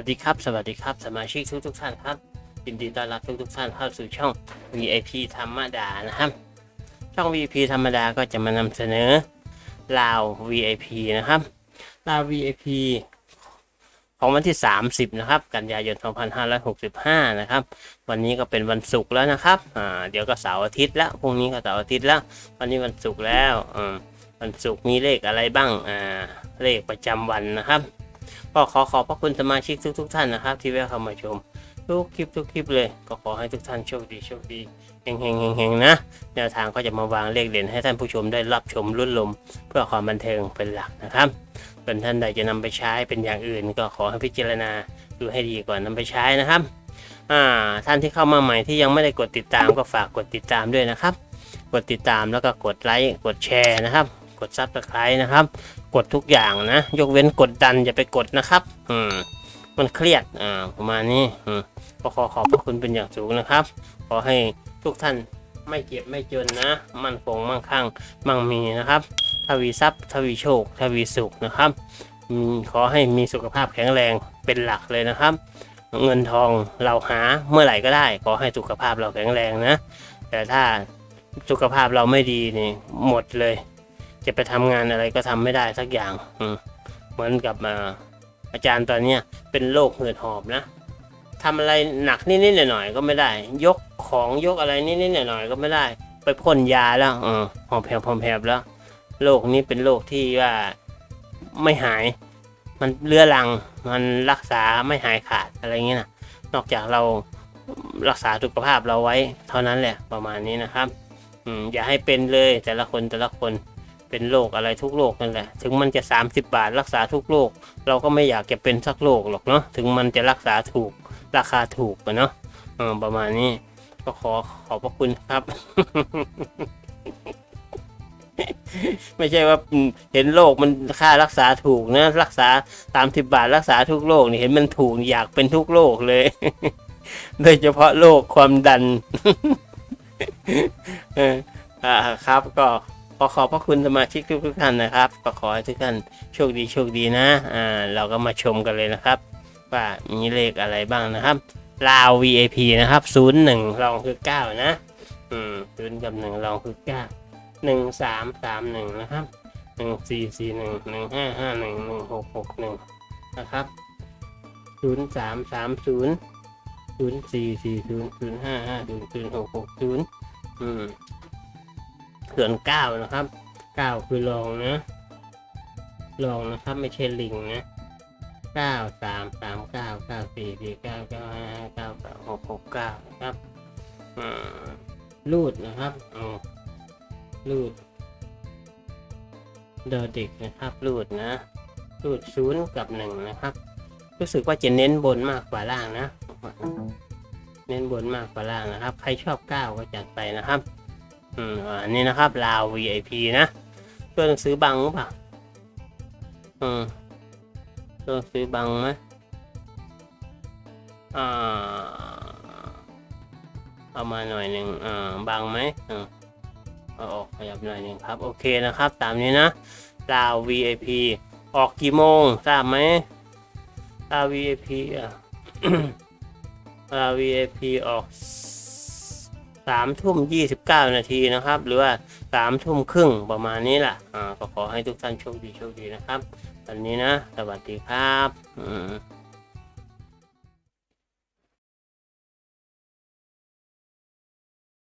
วัสดีครับ สวัสดีครับ สมาชิกทุกทุกท่านครับยินดีต้อนรับทุกทุกท่านเข้าสู่ช่อง VIP ธรรมดานะครับ ช่อง VIP ธรรมดาก็จะมานำเสนอลาว VIP นะครับลาว VIP ของวันที่ 30 นะครับ กันยายน 2565 นะครับ วันนี้ก็เป็นวันศุกร์แล้วนะครับอ่าเดี๋ยวก็เสาร์อาทิตย์แล้วพรุ่งนี้ก็เสาร์อาทิตย์แล้ว วันนี้วันศุกร์แล้วอืมวันศุกร์มีเลขอะไรบ้างอ่าเลขประจำวันนะครับ ก็ขอขอบพระคุณสมาชิกทุกทท่านนะครับ ที่แวะเข้ามาชม ทุกคลิปทุกคลิปเลย ก็ขอให้ทุกท่านโชคดีโชคดีเฮงเฮงเฮงนะแนวทางก็จะมาวางเลขเด่นให้ท่านผู้ชมได้รับชมรุ่นลม เพื่อความบันเทิงเป็นหลักนะครับเป็นท่านใดจะนำไปใช้เป็นอย่างอื่น ก็ขอให้พิจารณาดูให้ดีก่อนนำไปใช้นะครับอ่าท่านที่เข้ามาใหม่ที่ยังไม่ได้กดติดตามก็ฝากกดติดตามด้วยนะครับ กดติดตามแล้วก็กดไลค์กดแชร์นะครับ กดซับสไครต์นะครับ กดทุกอย่างนะ ยกเว้นกดดันอย่าไปกดนะครับ อืมมันเครียดอ่าประมาณนี้อืมก็ขอขอบพระคุณเป็นอย่างสูงนะครับ ขอให้ทุกท่านไม่เจ็บไม่จนนะ มั่นคงมั่งคั่งมั่งมีนะครับ ทวีทรัพย์ทวีโชค ทวีสุขนะครับขอให้มีสุขภาพแข็งแรงเป็นหลักเลยนะครับ เงินทองเราหาเมื่อไหร่ก็ได้ ขอให้สุขภาพเราแข็งแรงนะ แต่ถ้าสุขภาพเราไม่ดีนี่หมดเลย จะไปทำงานอะไรก็ทำไม่ได้สักอย่างอืเหมือนกับอาอาจารย์ตอนเนี้ยเป็นโรคหืดหอบนะทำอะไรหนักนิดๆหน่อยๆก็ไม่ได้ ยกของยกอะไรนิดๆหน่อยๆก็ไม่ได้ ไปพ่นยาแล้วออหอบแผบหอบแผบแล้วโรคนี้เป็นโรคที่ว่าไม่หาย มันเลื้อรังมันรักษาไม่หายขาดอะไรเงี้ยนะนอกจากเรารักษาสุขภาพเราไว้ เท่านั้นแหละประมาณนี้นะครับอย่าให้เป็นเลยแต่ละคนแต่ละคน เป็นโรคอะไรทุกโรคนั่นแหละ ถึงมันจะ 30 บาทรักษาทุกโรคเราก็ไม่อยากจะเป็นสักโรคหรอกเนาะ ถึงมันจะรักษาถูกราคาถูกอะเนาะเออประมาณนี้ ก็ขอขอบพระคุณครับ ไม่ใช่ว่าเห็นโรคมันค่ารักษาถูกนะ รักษา30บบาทรักษาทุกโรคนี่เห็นมันถูกอยากเป็นทุกโรคเลย โดยเฉพาะโรคความดัน เอออ่าครับก็ ขอขอบพระคุณสมาชิกทุกทุกๆท่านนะครับก็ขอให้ทุกท่านโชคดีโชคดีนะอ่าเราก็มาชมกันเลยนะครับ ว่ามีเลขอะไรบ้างนะครับลาว VIP นะครับศูนย์หนึ่งรองคือเก้านะ อืมศูนย์กับหนึ่งรองคือเก้าหนึ่งสามสามหนึ่งนะครับหนึ่งสี่สี่หนึ่งหนึ่งห้าห้าหนึ่งหนึ่งหกหกหนึ่งนะครับศูนย์สามสามศูนย์ศูนย์สี่สี่ศูนย์ศูนย์ห้าห้าศูนย์ศูนย์หกหกศูนย์อืม ส่วนเก้านะครับเก้าคือรองนะรองนะครับ ไม่ใช่ลิงนะเก้าสามสามเก้าเก้าสี่สี่เก้าเก้าห้าเก้าหกหกเก้านะครับอ่ารูดนะครับอ๋อรูดเดอเด็กนะครับรูดนะรูดศูนย์กับหนึ่งนะครับ รู้สึกว่าจะเน้นบนมากกว่าล่างนะ เน้นบนมากกว่าล่างนะครับ ใครชอบเก้าก็จัดไปนะครับ อืมอันนี้นะครับลาว VIP นะตัวหนังสือบังหรือเปล่าอืมตัวหนังสือบังไหมอ่าเอามาหน่อยหนึ่งอ่าบังไหมอ่าเอาออกขยับหน่อยหนึ่งครับ โอเคนะครับ ตามนี้นะลาว VIP ออกกี่โมงทราบไหมลาว VIP อะลาว VIP ออก สามทุ่มยี่สิบเก้านาทีนะครับ หรือว่าสามทุ่มครึ่งประมาณนี้แหละอ่าก็ขอให้ทุกท่านโชคดีโชคดีนะครับ วันนี้นะ สวัสดีครับ อืม